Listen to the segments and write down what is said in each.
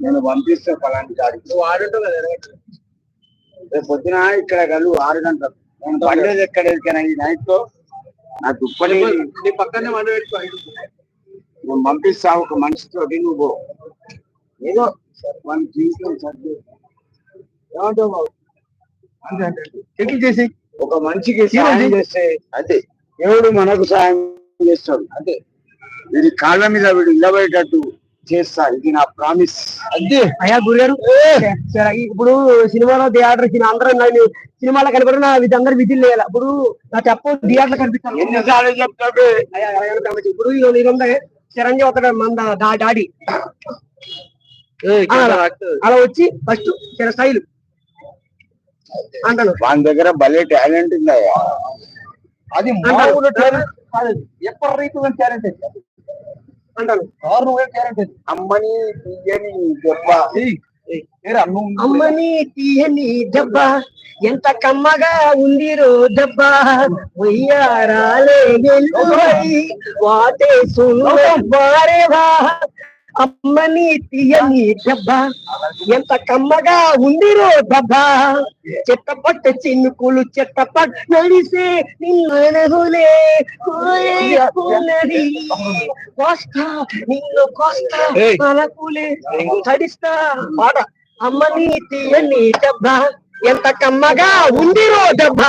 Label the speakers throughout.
Speaker 1: నేను పంపిస్తా పలాంటి గాడికి
Speaker 2: నువ్వు ఆడుంటావు కదా
Speaker 1: రేపు పొద్దున ఇక్కడ కలు ఆరు గంటలు నేను పండేది ఎక్కడ ఎరికైనా ఈ నైట్లో నా దుప్పటి
Speaker 2: నీ పక్కనే మండ పెట్టుకో
Speaker 1: నేను పంపిస్తా ఒక మనిషితోటి నువ్వు. ఏదో మన జీవితం సర్ది. ఏమంటావు బాబు?
Speaker 2: అంతే అంటే చెట్లు చేసి.
Speaker 1: ఒక మనిషికి సాయం చేస్తే అదే దేవుడు మనకు సాయం చేస్తాడు?
Speaker 2: అంతే.
Speaker 1: వీడి కాళ్ళ మీద వీడు నిలబడేటట్టు చేస్తా ఇది నా ప్రామిస్.
Speaker 2: అంతే. అయ్యా గురుగారు. సరే, ఇప్పుడు సినిమాలో థియేటర్ అందరూ నన్ను సినిమాలో కనబడి నా ఇది అందరు విధులు లేయాలి. ఇప్పుడు నా చెప్ప థియేటర్ కనిపిస్తాను.
Speaker 1: ఎన్నిసార్లు చెప్తాడు?
Speaker 2: ఇప్పుడు ఇది ఇది ఉంది చిరంజీవి అతడు మన డాడీ. అలా అలా వచ్చి ఫస్ట్ చిన్న స్టైల్. అంటాను.
Speaker 1: వాని దగ్గర భలే టాలెంట్ ఉందయ్యా.
Speaker 2: అది ఎప్పటి రీతిలో టాలెంట్ అంటాను దారుణంగా టాలెంట్
Speaker 1: అమ్మని తీయని దెబ్బ
Speaker 2: అమ్మని తీయని దెబ్బ ఎంత కమ్మగా ఉంది రో దెబ్బ వయ్యారాలే గెలువై వాటే సువారేవా అమ్మని తీయని దెబ్బ ఎంత కమ్మగా ఉంది రో దెబ్బ చెట్టపట్ట చిన్నుకులు చెట్టపట్ట నడిసే నిన్నెనగులే కోస్తా నిన్ను కోస్తా అలకులే తడిస్తా. పాట అమ్మని తీయని దెబ్బ ఎంత కమ్మగా ఉంది రో దెబ్బ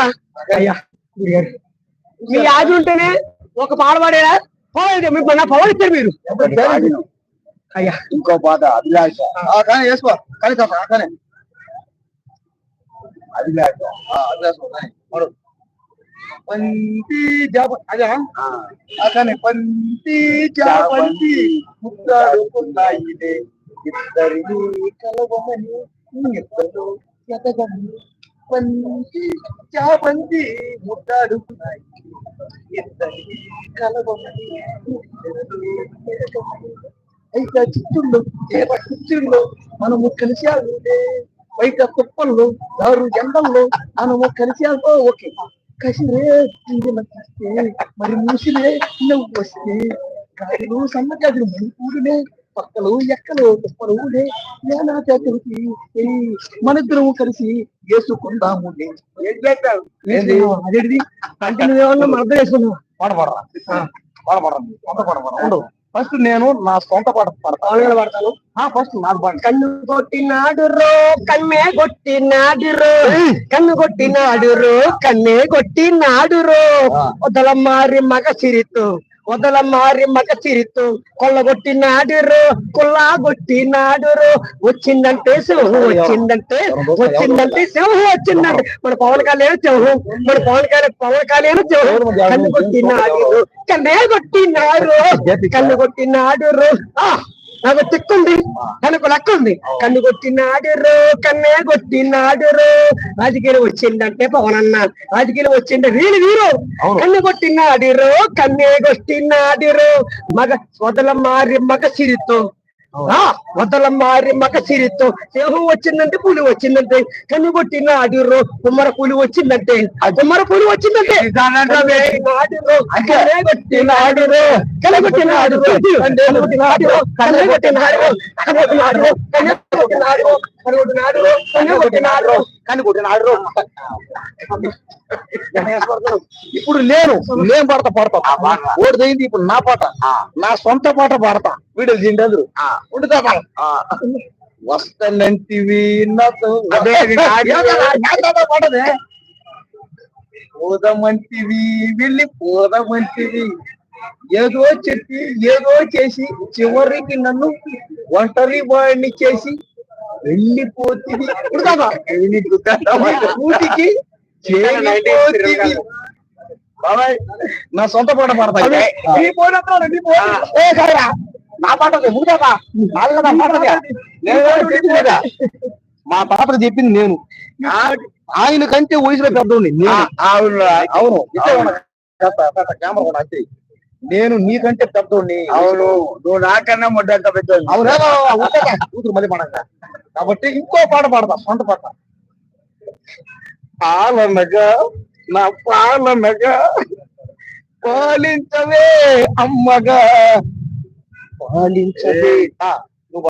Speaker 2: అయ్యా. మీ ఆజు ఉంటేనే ఒక పోలేదు మీకు నా పవన్ ఇచ్చారు మీరు.
Speaker 1: ఇంకో పాట అభిలాష
Speaker 2: కానీ వేసుకో కానీ కానీ
Speaker 1: అభిలాష
Speaker 2: పంతి జాబ అదే
Speaker 1: ఆ.
Speaker 2: కానీ పంతి
Speaker 1: చాపంతి
Speaker 2: ముద్దాడుకున్నాయిలే ఇద్దరిని కలవమని ఇద్దరు ఎదగని పంతి చాపంతి ముద్దాడుకున్నాయి ఇద్దరిని కలవమని ఇద్దరిని ఎదగమని. అయితే చిత్తుల్లో చేప చిత్తుల్లో మనము కలిసి ఆడుంటే బయట కుప్పల్లో దారు ఎండల్లో మనము కలిసి ఆడుకో ఓకే. కసిరే వస్తే మరి మూసినే నువ్వు వస్తే. గాజులు సన్నగాజులు మణిపూరులే పక్కలు ఎక్కలు కుప్పలు ఊడే నేనా చేతులకి మన ఇద్దరం కలిసి వేసుకుందాము కంటిన్యూ ఏమన్నా మన అర్థం వేసుకున్నాం
Speaker 3: పాడపడరా. పాడపడరా. సొంత పాడపడరా. ఉండు. ఫస్ట్ నేను నా సొంత పాట పాడతా.
Speaker 2: పాడుగా పడతాను
Speaker 3: ఫస్ట్ నాకు పాడు.
Speaker 2: కన్ను కొట్టినాడు రో కన్నే కొట్టినాడు రో. కన్ను కొట్టినాడు రో కన్నే కొట్టినాడు రో. వదల మారి మగ సిరితో. వదల మారి మగ సిరితో కొల్లగొట్టినాడు రో కొల్లా కొట్టినాడు రో వచ్చిందంటే సింహం వచ్చిందంటే వచ్చిందంటే సింహం వచ్చిందంటే. మన పవన్ కళ్యాణ్ సింహం మన పవన్ కళ్యాణ్ పవన్ కళ్యాణ్ సింహం కన్ను కొట్టినాడు రో కన్నే కొట్టినాడు రో కన్ను కొట్టినాడు రో ఆ! నాకు తిక్కుంది. కనుక లెక్క ఉంది కన్ను కొట్టినాడు రో కన్నే కొట్టినాడు రో రాజకీయం వచ్చిందంటే పవన్ అన్న. రాజకీయం వచ్చిండే వీరు. వీరు కన్ను కొట్టినాడు రో కన్నే కొట్టినాడు రో మగ వదల మారి మగ సిరితో. ఆ వదల మారి మగ సిరితో సింహం వచ్చిందంటే పులి వచ్చిందంటే కన్ను కొట్టినాడు రో కుమ్మర పులి వచ్చిందంటే ఆ కుమ్మర పులి వచ్చిందంటే రో.
Speaker 3: ఇప్పుడు నేను నేను పాడతా పాడతా. ఓడిపోయింది ఇప్పుడు నా పాట. నా సొంత పాట పాడతా. వీడియో తింటారు ఉండుతా వస్తానంటివి పోదమంటివి వెళ్ళి పోదమంటివి. ఏదో చెప్పి ఏదో చేసి చివరికి నన్ను ఒంటరి వాడిని చేసి వెళ్ళిపోతుంది ఊటికి చేరిపోతివి. బాబాయ్ నా సొంత పాట పాడతా నీ నీ నా పాట నా పాట నేను మా తాతకు చెప్పింది నేను. ఆయన కంటే వయసులో పెద్దోడిని నేను.
Speaker 1: అవును
Speaker 3: నేను నీకంటే పెద్దోడిని.
Speaker 1: అవును. నువ్వు నాకన్నా ముడ్డంత పెద్ద
Speaker 3: అవునా. ఉంటుందా? కూతురు మళ్ళీ పడక కాబట్టి ఇంకో పాట పాడతా. సొంత పాట పాలనగా నా పాలనగా పాలించవే అమ్మగా. పాలించవే ఆ,